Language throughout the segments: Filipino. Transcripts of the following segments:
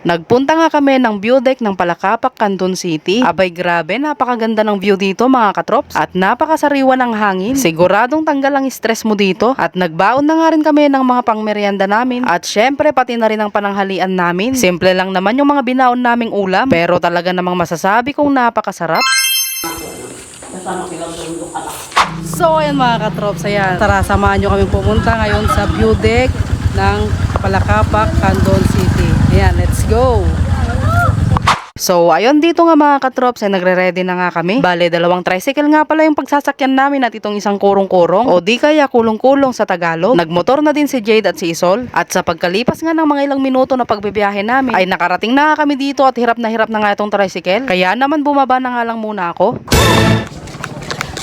Nagpunta nga kami ng view deck ng Palakapak, Canton City. Abay grabe, napakaganda ng view dito mga katrops. At napakasariwa ng hangin. Siguradong tanggal ang stress mo dito. At nagbaon na nga rin kami ng mga pangmeryenda namin. At syempre pati na rin ang pananghalian namin. Simple lang naman yung mga binaon naming ulam. Pero talaga namang masasabi kong napakasarap. So ayan mga katrops, ayan. Tara, samahan nyo kami pumunta ngayon sa view deck ng Palakapak, Canton City. Ayan, let's go! So, ayun dito nga mga katrops, ay nagre-ready na nga kami. Bale, dalawang tricycle nga pala yung pagsasakyan namin at itong isang kurong-kurong o di kaya kulong-kulong sa Tagalog. Nagmotor na din si Jade at si Isol. At sa pagkalipas nga ng mga ilang minuto na pagbibiyahe namin, ay nakarating na nga kami dito at hirap na hirap na nga itong tricycle. Kaya naman bumaba na nga lang muna ako.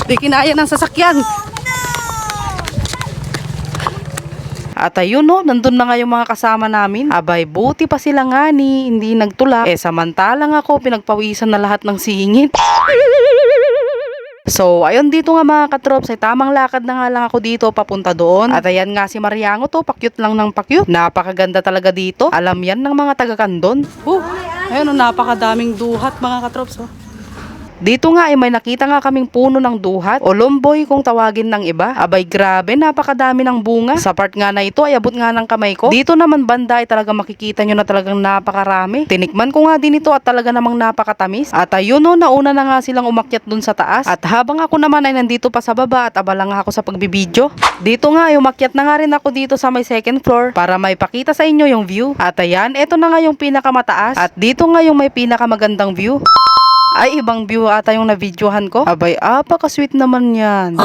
Di kinaya ng sasakyan. At ayun no, nandun na nga yung mga kasama namin. Abay, buti pa sila nga ni, hindi nagtulak. Eh, samantalang ako, pinagpawisan na lahat ng singit. So, ayun dito nga mga katrops, ay tamang lakad na nga lang ako dito papunta doon. At ayan nga si Mariango to, pakyut lang ng pakyut. Napakaganda talaga dito. Alam yan ng mga taga-kandon. Oh, ayun, napakadaming duhat mga katrops. Oh. Dito nga ay may nakita nga kaming puno ng duhat o lomboy kung tawagin ng iba. Abay grabe, napakadami ng bunga. Sa part nga na ito ay abot nga ng kamay ko. Dito naman banda ay talaga makikita nyo na talagang napakarami. Tinikman ko nga din ito at talaga namang napakatamis. At ayun no, nauna na nga silang umakyat dun sa taas. At habang ako naman ay nandito pa sa baba at abala nga ako sa pagbibidyo. Dito nga ay umakyat na nga rin ako dito sa may second floor para may pakita sa inyo yung view. At ayan, eto na nga yung pinakamataas. At dito nga yung may pinakamagandang view. Ay, ibang view ata yung na-videohan ko. Abay, apaka-sweet naman yan.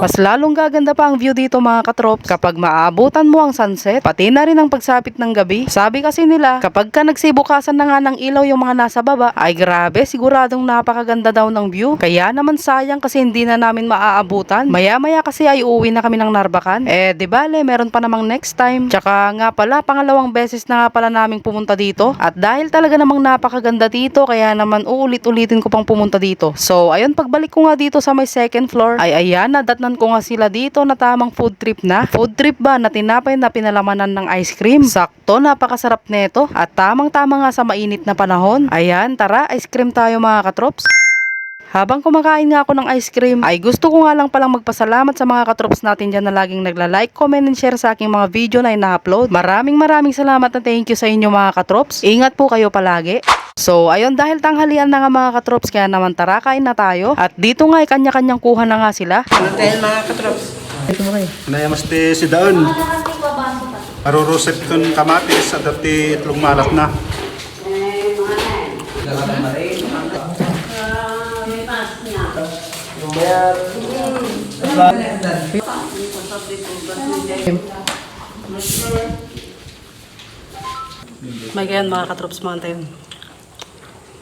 Mas lalong gaganda pa ang view dito mga katrops kapag maabutan mo ang sunset, pati na rin ang pagsapit ng gabi. Sabi kasi nila, kapag ka nagsibukasan na nga ng ilaw yung mga nasa baba, ay grabe, siguradong napakaganda daw ng view. Kaya naman sayang kasi hindi na namin maaabutan. Maya-maya kasi ay uuwi na kami ng Narbacan. Eh, di bale, meron pa namang next time. Tsaka nga pala, pangalawang beses na nga pala naming pumunta dito. At dahil talaga namang napakaganda dito, kaya naman uulit-ulitin ko pang pumunta dito. So, ayun, pagbalik ko nga dito sa may second floor, ay ayan, nadatnan ko nga sila dito na tamang food trip na. Food trip ba na tinapay na pinalamanan ng ice cream? Sakto, napakasarap neto. At tamang-tama nga sa mainit na panahon. Ayan, tara, ice cream tayo mga katrops. Habang kumakain nga ako ng ice cream, ay gusto ko nga lang palang magpasalamat sa mga katrops natin dyan na laging nagla-like, comment, and share sa aking mga video na ina-upload. Maraming maraming salamat na thank you sa inyo mga katrops. Ingat po kayo palagi. So, ayun, dahil tanghalian na nga mga katrops, kaya naman tara, kain na tayo. At dito nga ay kanya-kanyang kuha na nga sila. Dahil mga katrops. Nayamaste si Daon. Arurusip kun kamatis at dati itlog malat na. May ganyan mga katrops mountain.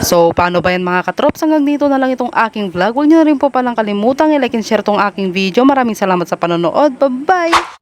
So, paano ba yan mga katrops? Hanggang dito na lang itong aking vlog. Huwag niyo na rin po palang kalimutang i-like and share tong aking video. Maraming salamat sa panonood. Bye-bye!